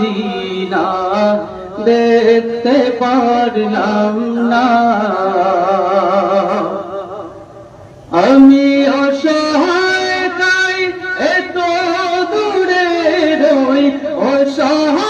Medina দেখতে পারলাম না। আমি অসহায় এত দূরে রই অসহায়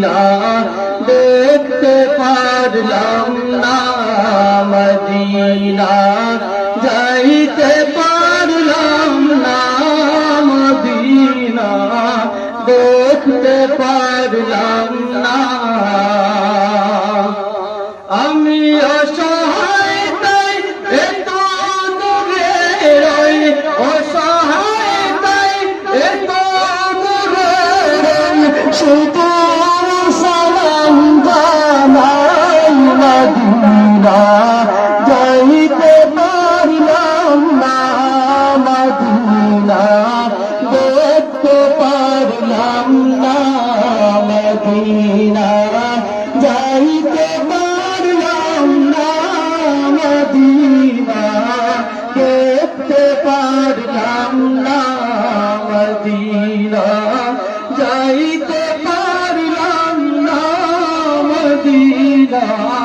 মদিনা দেখতে পারলাম না, মদিনা যাইতে পারলাম না, মদিনা দেখতে পারলাম না। আমি অসহায় তাই এত অসহায় তাই এত Ah.